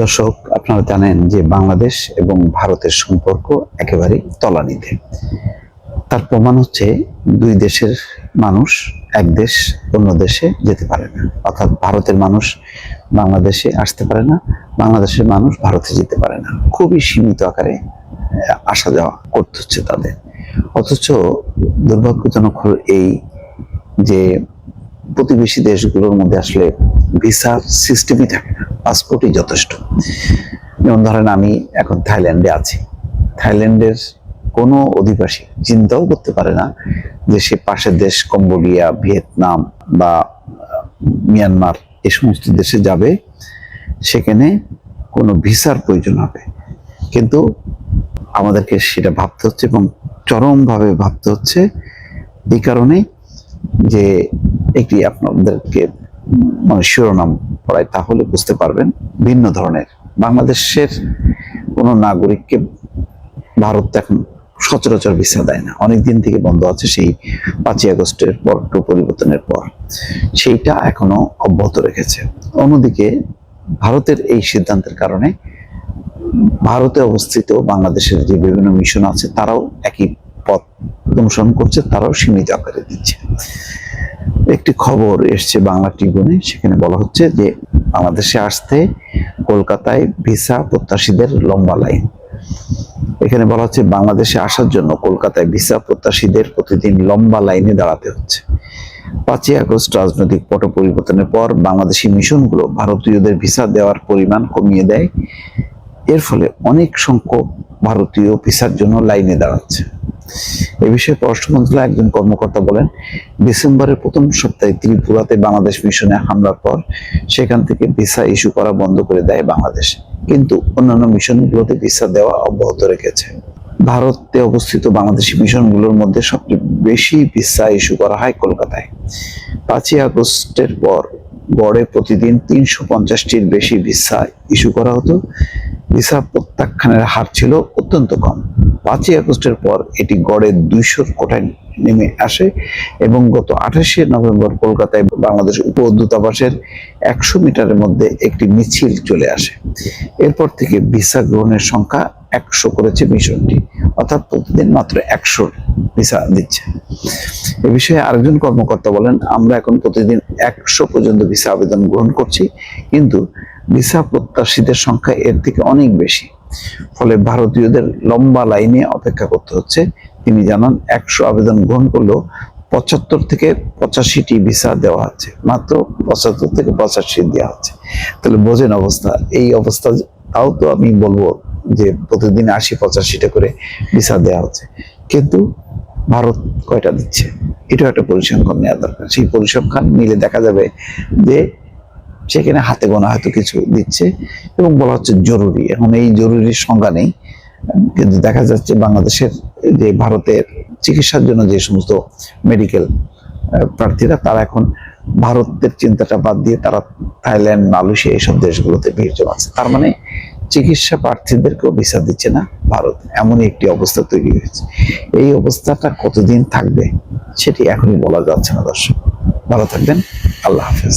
দর্শক, আপনারা জানেন যে বাংলাদেশ এবং ভারতের সম্পর্ক একেবারেই তলানিতে। তার প্রমাণ হচ্ছে দুই দেশের মানুষ এক দেশ অন্য দেশে যেতে পারে না। অর্থাৎ ভারতের মানুষ বাংলাদেশে আসতে পারে না, বাংলাদেশের মানুষ ভারতে যেতে পারে না। খুবই সীমিত আকারে আসা যাওয়া করতে হচ্ছে তাদের। অথচ দুর্ভাগ্যজনক হল এই যে প্রতিবেশী দেশগুলোর মধ্যে আসলে ভিসার সিস্টেমই থাকে পাসপোর্টই যথেষ্ট। যেমন ধরেন আমি এখন থাইল্যান্ডে আছি। থাইল্যান্ডের কোনো অধিবাসী চিন্তাও করতে পারে না যে সে পাশের দেশ কম্বোডিয়া, ভিয়েতনাম বা মিয়ানমার এই সমস্ত দেশে যাবে। সেখানে কোনো ভিসার প্রয়োজন হবে। কিন্তু আমাদেরকে সেটা ভাবতে হচ্ছে এবং চরমভাবে ভাবতে হচ্ছে। এই কারণে যে একটি আপনাদেরকে মানে শিরোনাম পড়ায়, তাহলে বুঝতে পারবেন ভিন্ন ধরনের। বাংলাদেশের কোনো নাগরিককে ভারত এখন সচরাচর ভিসা দেয় না। অনেক দিন থেকে বন্ধ আছে সেই পাঁচই আগস্টের পর পরিবর্তনের পর। সেইটা এখনও অব্যাহত রেখেছে। অন্যদিকে ভারতের এই সিদ্ধান্তের কারণে ভারতে অবস্থিত বাংলাদেশের যে বিভিন্ন মিশন আছে, তারাও একই পথ অনুসরণ করছে, তারাও সীমিত আকারে দিচ্ছে। একটি খবর এসছে বাংলা ট্রিবিউনে, সেখানে বলা হচ্ছে যে বাংলাদেশে আসতে কলকাতায় ভিসা প্রত্যাশীদের লম্বা লাইন। এখানে বলা হচ্ছে বাংলাদেশে আসার জন্য কলকাতায় ভিসা প্রত্যাশীদের প্রতিদিন লম্বা লাইনে দাঁড়াতে হচ্ছে। পাঁচই আগস্ট রাজনৈতিক পট পরিবর্তনের পর বাংলাদেশি মিশনগুলো ভারতীয়দের ভিসা দেওয়ার পরিমাণ কমিয়ে দেয়। এর ফলে অনেক সংখ্যক ভারতীয় ভিসার জন্য লাইনে দাঁড়াচ্ছে। এ বিষয়ে পররাষ্ট্র মন্ত্রণালয়ের একজন কর্মকর্তা বলেন, ডিসেম্বরের প্রথম সপ্তাহে ত্রিপুরাতে বাংলাদেশ মিশনে হামলার পর সেখান থেকে ভিসা ইস্যু করা বন্ধ করে দেয় বাংলাদেশ। কিন্তু অন্যান্য মিশনগুলোতে ভিসা দেওয়া অব্যাহত রেখেছে। ভারতে অবস্থিত বাংলাদেশি মিশনগুলোর মধ্যে সবচেয়ে বেশি ভিসা ইস্যু করা হয় কলকাতায়। পাঁচই আগস্টের পর গড়ে প্রতিদিন তিনশো পঞ্চাশটির বেশি ভিসা ইস্যু করা হতো। ভিসা প্রত্যাখ্যানের হার ছিল অত্যন্ত কম। পাঁচই আগস্টের পর এটি গড়ে দুইশোর কোটায় নেমে আসে এবং গত আঠাশে নভেম্বর কলকাতায় বাংলাদেশ উপ দূতাবাসের একশো মিটারের মধ্যে একটি মিছিল চলে আসে। এরপর থেকে ভিসা গ্রহণের সংখ্যা একশো করেছে মিশনটি, অর্থাৎ প্রতিদিন মাত্র একশো ভিসা দিচ্ছে। এ বিষয়ে আরেকজন কর্মকর্তা বলেন, আমরা এখন প্রতিদিন একশো পর্যন্ত ভিসা আবেদন গ্রহণ করছি, কিন্তু ভিসা প্রত্যাশীদের সংখ্যা এর থেকে অনেক বেশি। ফলে ভারতীয়দের লম্বা লাইনে অপেক্ষা করতে হচ্ছে। তিনি জানান, একশো আবেদন গ্রহণ করলেও পঁচাত্তর থেকে পঁচাশিটি ভিসা দেওয়া হচ্ছে মাত্র পঁচাত্তর থেকে পঁচাশি দেওয়া হচ্ছে তাহলে বোঝেন অবস্থা। এই অবস্থা তাও তো আমি বলব যে প্রতিদিন আশি, পঁচাশিটা করে ভিসা দেওয়া হচ্ছে। কিন্তু ভারত কয়টা দিচ্ছে? এটাও একটা পরিসংখ্যান নেওয়া দরকার। সেই পরিসংখ্যান মিলে দেখা যাবে যে সেখানে হাতে গোনা হয়তো কিছু দিচ্ছে এবং বলা হচ্ছে জরুরি এখন এই জরুরির সংজ্ঞা নেই। কিন্তু দেখা যাচ্ছে বাংলাদেশের যে ভারতের চিকিৎসার জন্য যে সমস্ত মেডিকেল প্রার্থীরা, তারা এখন ভারতের চিন্তাটা বাদ দিয়ে তারা থাইল্যান্ড, মালয়েশিয়া এইসব দেশগুলোতে ভিড় জমাচ্ছে। তার মানে চিকিৎসা প্রার্থীদেরকেও ভিসা দিচ্ছে না ভারত। এমনই একটি অবস্থা তৈরি হয়েছে। এই অবস্থাটা কতদিন থাকবে সেটি এখনই বলা যাচ্ছে না দর্শক। ভালো থাকবেন। আল্লাহ হাফেজ।